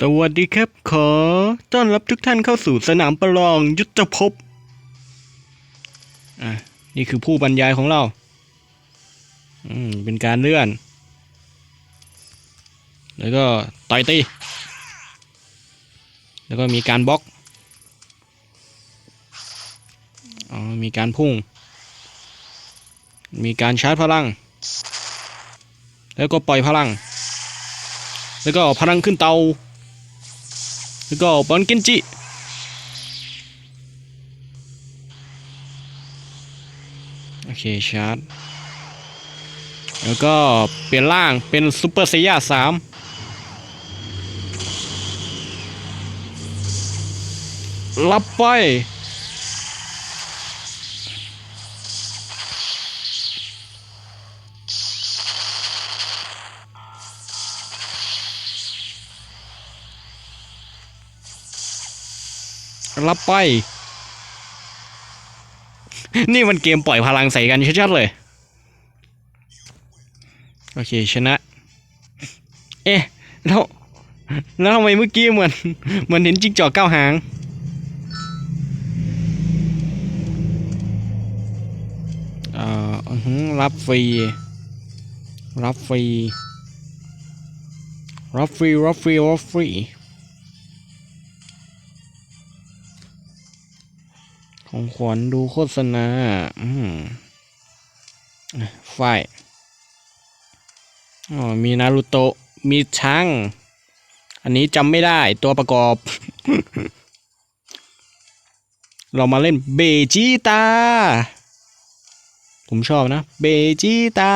สวัสดีครับ ขอต้อนรับทุกท่านเข้าสู่สนามประลองยุทธภพ อะ นี่คือผู้บรรยายของเรา อืม เป็นการเลื่อน แล้วก็ต่อยตี แล้วก็มีการบล็อก อ๋อ มีการพุ่ง มีการชาร์จพลัง แล้วก็ปล่อยพลัง แล้วก็พลังขึ้นเตา แล้วก็บอลกินจิโอเคชาร์จ แล้วก็เปลี่ยนร่างเป็นซูเปอร์เซียสามรับไป รับไป นี่มันเกมปล่อยพลังใส่กันชัดๆเลย โอเคชนะ เอ๊ะแล้วแล้วทำไมเมื่อกี้เหมือนเหมือนเห็นจิ้งจอกเก้าหาง เอ่ออื้อหือรับฟรี รับฟรี รับฟรี รับฟรี รับฟรี ของขวัญดูโฆษณา อืมอะฝ่ายอ๋อมีนารูโตะ มีช้าง อันนี้จำไม่ได้ตัวประกอบ เรามาเล่นเบจิตา ผมชอบนะ เบจิตา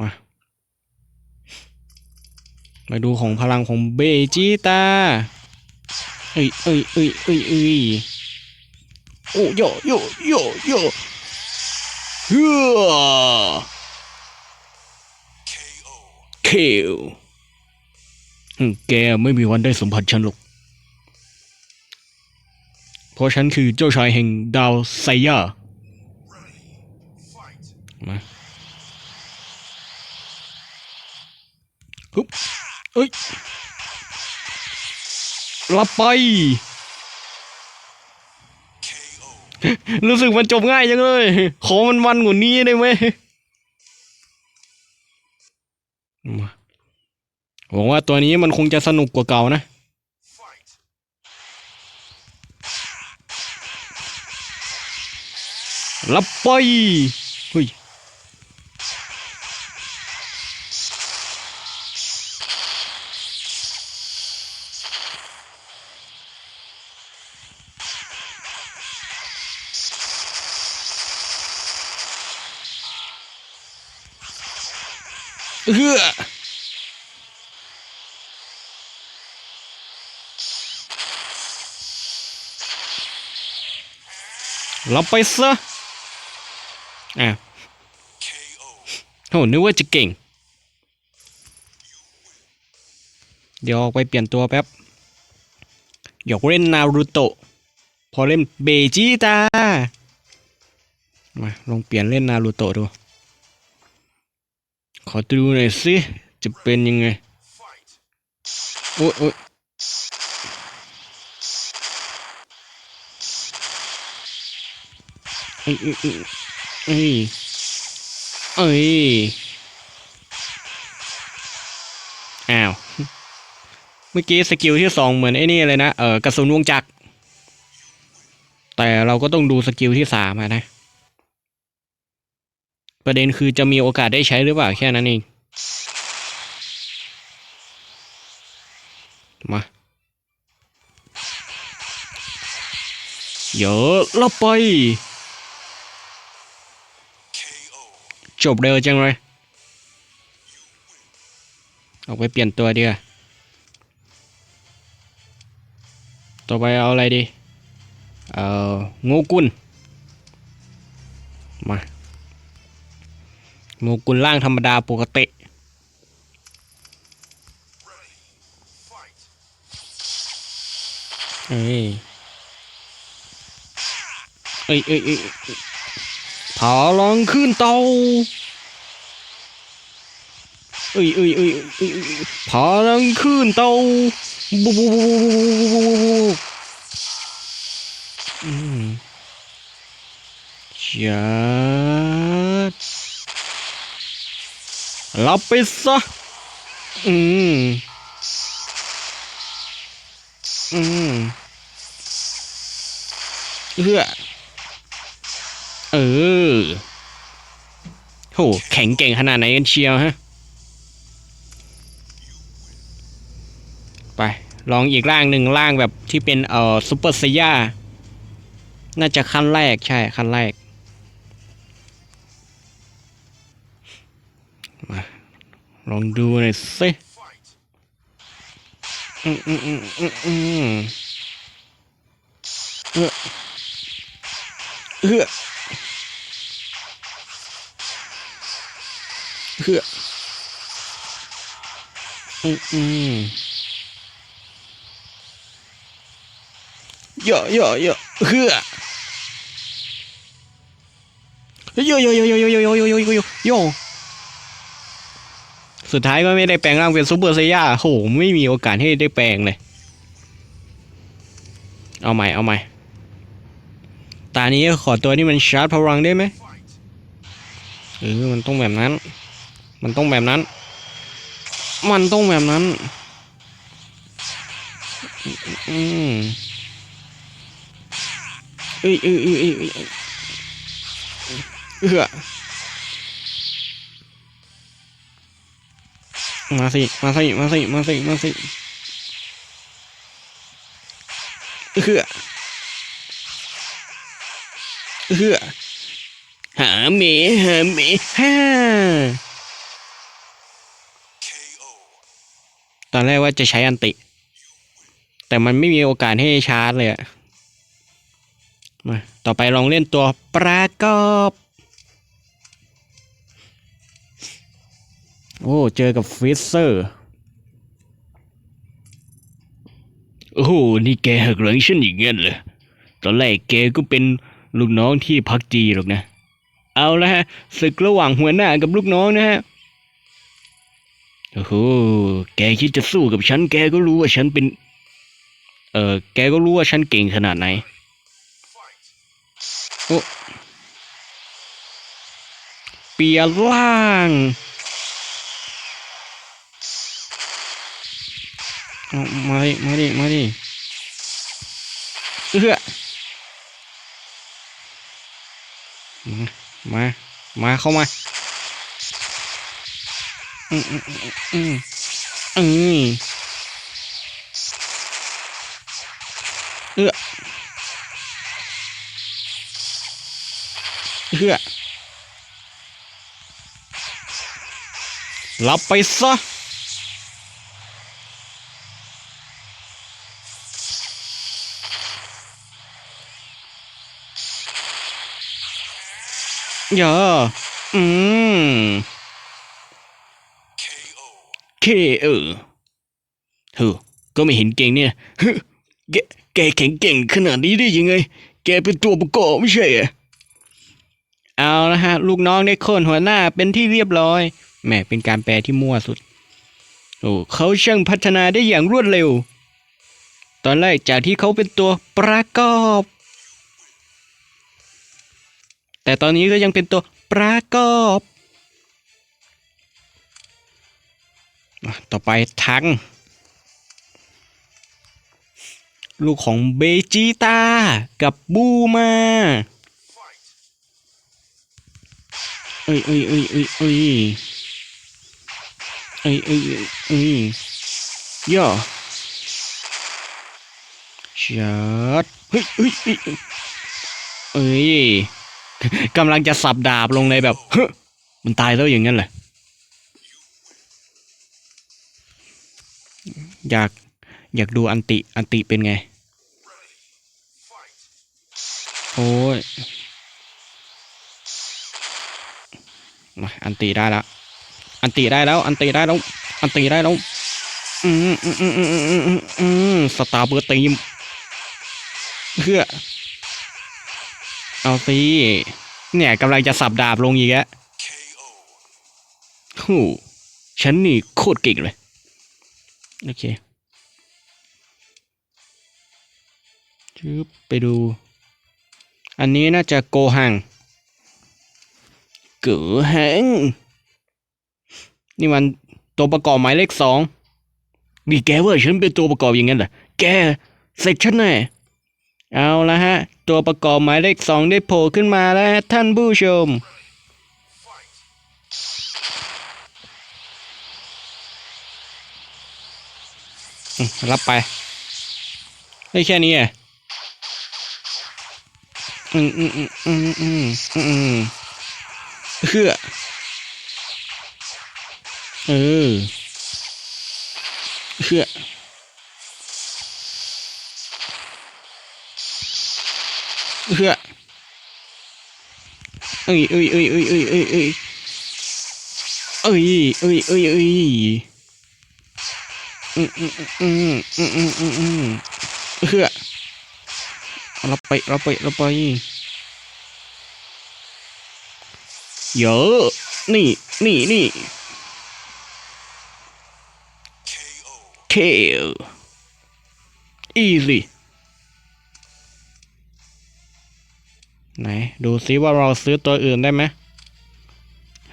มา มาดูของพลังของเบจิตา เอ้ยเอ้ยเอ้ยเอ้ยเอ้ยโอ้โยโยโยโยเฮ้อเคลอืมแกไม่มีวันได้สัมผัสฉันหรอก เพราะฉันคือเจ้าชายแห่งดาวไซยามาฮึบเอ้ย รับไป รู้สึกมันจบง่ายจังเลย ขอมันมันกว่านี้ได้ไหมหวังว่าตัวนี้มันคงจะสนุกกว่าเก่านะ รับไปเฮ้ย เอื้อ รับไปซะอะโหนึกว่าจะเก่ง เดี๋ยวออกไปเปลี่ยนตัวแป๊บ อยากเล่นนารูโตะ พอเล่นเบจิตา มา ลองเปลี่ยนเล่นนารูโตะดู ขอดูหน่อยสิ จะเป็นยังไง โอ้ยโอ้ย เอ้ยเอ้ยเอ้ยเอ้ยอ้าว เมื่อกี้สกิลที่สองเหมือนไอ้นี่เลยนะ เออกระสุนวงจักร แต่เราก็ต้องดูสกิลที่สามนะ ประเด็นคือจะมีโอกาสได้ใช้หรือเปล่าแค่นั้นเอง มาเยอะแล้วไป จบเร็วจังเลย ออกไปเปลี่ยนตัวดีกว่าต่อไปเอาอะไรดี เอางูกุลมาโมกุลล่างธรรมดาปกติเอ้ยเอ้ยเอ้ยเอ้ย พลังขึ้นเตาเอ้ยเอ้ยเอ้ยพลังขึ้นเตาบูบูบูบูบูบูจัดรับไปซะ อืม อืมเพื่อ เออโหแข็งเก่งขนาดไหนกันเชียวฮะ ไป ลองอีกร่างหนึ่งร่างแบบที่เป็นเอ่อซูเปอร์ไซย่าน่าจะขั้นแรกใช่ขั้นแรก มาลองดูหน่อยสิอืมอืมอืมอืมอืมเออเออ เอออืมอืมโยโยโยเฮือโยโยโยโยโยโยโยโยโยโยโยโยสุดท้ายก็ไม่ได้แปลงร่างเป็นซูเปอร์ไซย่าโหไม่มีโอกาสให้ได้แปลงเลย เอาใหม่ เอาใหม่ ตานี้ขอตัวที่มันชาร์จพลังได้ไหมเออมันต้องแบบนั้น มันต้องแบบนั้น มันต้องแบบนั้น อืมเอ้ยเอ้ยเอ้ยเอ้ยเอ้ยเอื้อมาสิ มาสิ มาสิ มาสิ มาสิเอื้อเอื้อหาเมหาเมฮ่า ตอนแรกว่าจะใช้อันติ แต่มันไม่มีโอกาสให้ชาร์จเลยอะมาต่อไปลองเล่นตัวประกอบโอ้ เจอกับฟิสเซอร์ โอ้โห นี่แกหักหลังฉันอย่างเงี้ยเหรอตอนแรกแกก็เป็นลูกน้องที่พักดีหรอกนะ เอาละฮะศึกระหว่างหัวหน้ากับลูกน้องนะฮะ โอ้โห แกคิดจะสู้กับฉัน แกก็รู้ว่าฉันเป็น เออแกก็รู้ว่าฉันเก่งขนาดไหน โอ้เปลี่ยนร่างมาดิ มาดิ มาดิเอื้อมา มา มาเข้ามา อืมอืมอืมอืมเอื้อเพื่อรับไปซะอย่าอืม เคเออเฮ้อก็ไม่เห็นเก่งเนี่ยแกแกแข็งเก่งขนาดนี้ได้ยังไง แกเป็นตัวประกอบไม่ใช่เหรอเอาละฮะ ลูกน้องได้โค่นหัวหน้าเป็นที่เรียบร้อยแหมเป็นการแปลที่มั่วสุดโอ้เขาช่างพัฒนาได้อย่างรวดเร็ว ตอนแรกจากที่เขาเป็นตัวประกอบ แต่ตอนนี้ก็ยังเป็นตัวประกอบ ต่อไปทังลูกของเบจิต้ากับบูมาเอ้ยเอ้ยเอ้ยเอ้ยเอ้ยเอ้ยเอ้ยเอ้ยย่อชัดเฮ้ยเฮ้ยเฮ้ยเอ้ยกำลังจะสับดาบลงเลยแบบเฮ้มันตายแล้วอย่างนั้นเหรอ อยากอยากดูอันติ อันติเป็นไง โอ้ย มา อันติได้แล้ว อันติได้แล้ว อันติได้แล้ว อันติได้แล้ว อืมอืมอืมอืมอืมอืมสตาร์เบอร์ตีมเพื่อ เอาสิเนี่ยกำลังจะสับดาบลงอีกแล้วหูฉันนี่โคตรเก่งเลย โอเคจึบไปดู อันนี้น่าจะโกหังเก๋หังนี่มันตัวประกอบหมายเลขสองนี่แกว่าฉันเป็นตัวประกอบอย่างนั้นเหรอ แกเสร็จฉันแน่ เอาละฮะ ตัวประกอบหมายเลขสองได้โผล่ขึ้นมาแล้วท่านผู้ชม รับไปได้แค่นี้อะอืมอืมอืมอืมอืมอืมเพื่อเออเพื่อเพื่อเอ้ยเอ้ยเอ้ยเอ้ยเอ้ยเอ้ยเอ้ยเอ้ยเอ้ยเอ้ย อืมอืมอืมอืมอืมอืมอืมเฮือเราไปเราไปเราไปเยอะนี่นี่นี่เคอีสิไหน ดูซิว่าเราซื้อตัวอื่นได้ไหม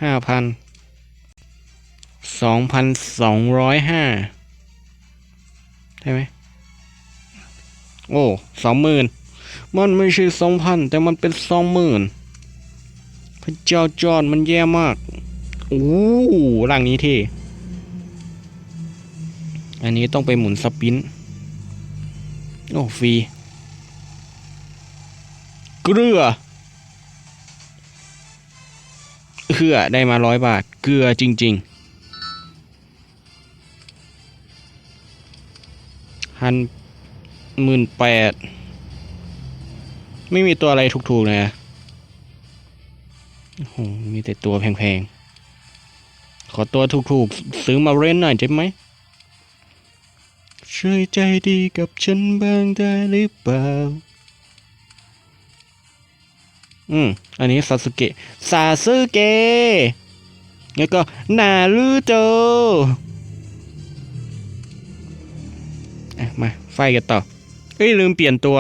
ห้าพันสองพันสองร้อยห้า ใช่ไหมโอ้สองหมื่นมันไม่ใช่สองพันแต่มันเป็นสองหมื่นพระเจ้าจอดมันแย่มากโอ้ร่างนี้เท่อันนี้ต้องไปหมุนสปินโอ้ฟรีเกลือเกลือได้มาร้อยบาท เกลือจริง ๆ พันหมื่นแปดไม่มีตัวอะไรถูกๆเลยอะโอ้โหมีแต่ตัวแพงๆ ขอตัวถูกๆ ซื้อมาเล่นหน่อยได้ไหมช่วยใจดีกับฉันบ้างได้หรือเปล่า อืม อันนี้ซาสึเกะซาสึเกะแล้วก็นารูโต อะมาไฟกันต่อเอ้ยลืมเปลี่ยนตัว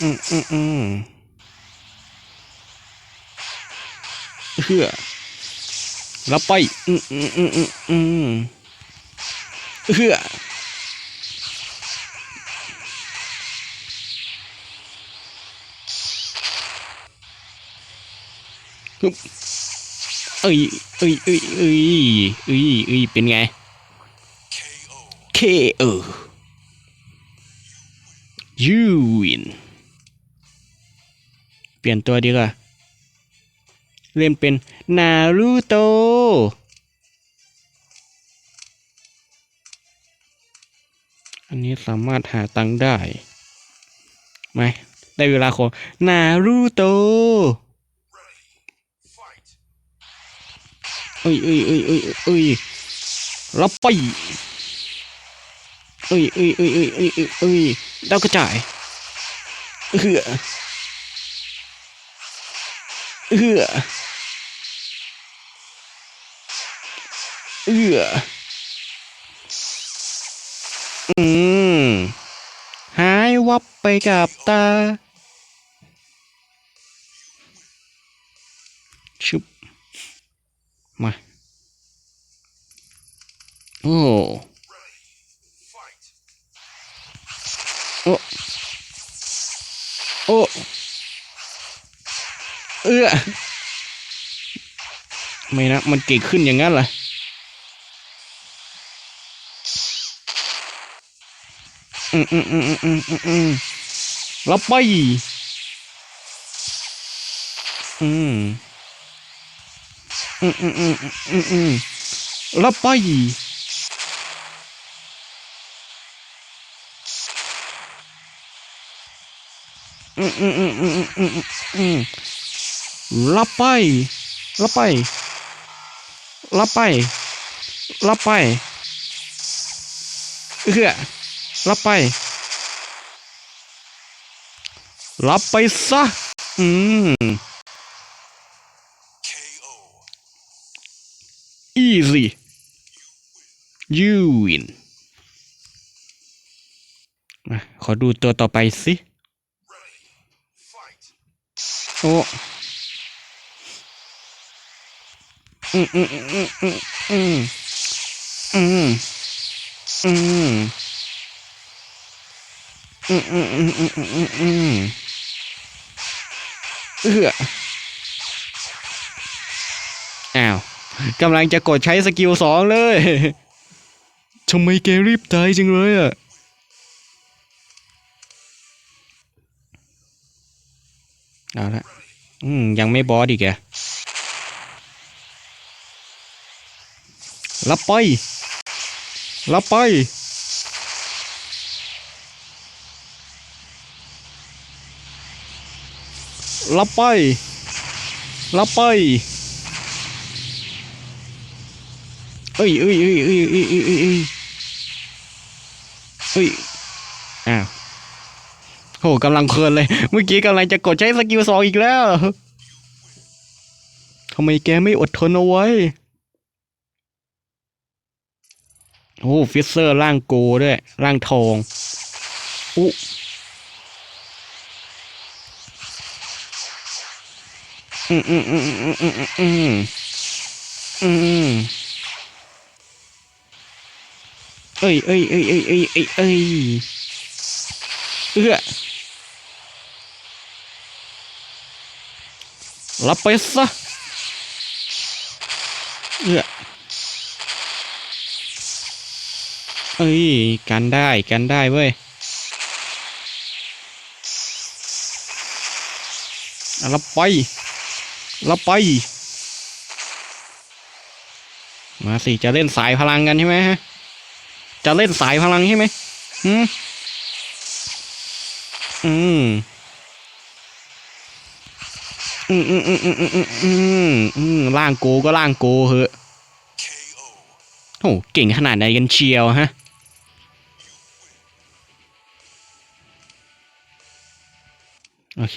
อืมอืมอืมเพื่อรับไป อืมอืมอืมอืมอืมเพื่อฮึบ อ้ยเอ้ยเอ้ยเอ้ยเอ้ยเอ้ยเป็นไง KO you win เปลี่ยนตัวดีกว่าเล่นเป็นนารูโตอันนี้สามารถหาตังได้ไหมได้เวลาของนารูโตะเอ้ยเอ้ยเอ้ยเอ้ยเอ้ยรับไปเอ้ยเอ้ยเอ้ยเอ้ยเอ้ยเอ้ยเอ้ยดาวกระจายเอือเอือเอืออืมหายวับไปกับตาชุบ มา โอ้โอ้โอ้เอื้อไม่นะ มันเก่งขึ้นอย่างนั้นเหรออืมอืมอืมอืมอืมอืมอืมรับไปอืม อืมอืมอืมอืมอืมรับไปอืมอืมอืมอืมอืมอืมอืมรับไปรับไปรับไปรับไปเอื้อรับไปรับไปซะอืม easy you win มาขอดูตัวต่อไปสิโอ้อืมอืมอืมอืมอืมอืมอืมอืมอืมอืมอืมอืมอืมอืมเอื้ออ้าว กำลังจะกดใช้สกิลสองเลยทำไมแกรีบตายจังเลยอะเอาละอืม ยังไม่บอสอีกเหรอะรับไปรับไป รับไป รับไป เอ้ยเอ้ยเอ้ยเอ้ยเอ้ยเอ้ยเอ้ยเอ้ยเอ้ยอ้าวโหกำลังเพลินเลย เมื่อกี้กำลังจะกดใช้สกิลสองอีกแล้วทำไมแกไม่อดทนเอาไว้ โอ้ฟิสเซอร์ร่างโกด้วย ร่างทองอุ๊อืมอืมอืมอืมอืมอืมอืมอืม เอ้ยเอ้ยเอ้ยเอ้ยเอ้ยเอ้ยเอ้ยเอื้อรับไปซะเอื้อเอ้ยกันได้กันได้เว้ยรับไปรับไป มาสิจะเล่นสายพลังกันใช่ไหมฮะ จะเล่นสายพลังใช่ไหมอืมอืมอืมอืมอืมอืมอืมอืมอืมล่างโกก็ล่างโกเหอะโอ้เก่งขนาดไหนกันเชียวฮะโอเค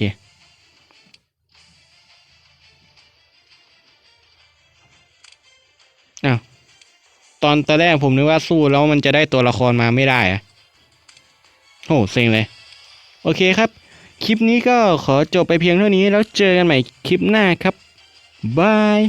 อ้าว ตอนตอนแรกผมนึกว่าสู้แล้วมันจะได้ตัวละครมาไม่ได้อะโหเซ็งเลย โอเคครับ คลิปนี้ก็ขอจบไปเพียงเท่านี้แล้วเจอกันใหม่คลิปหน้าครับบาย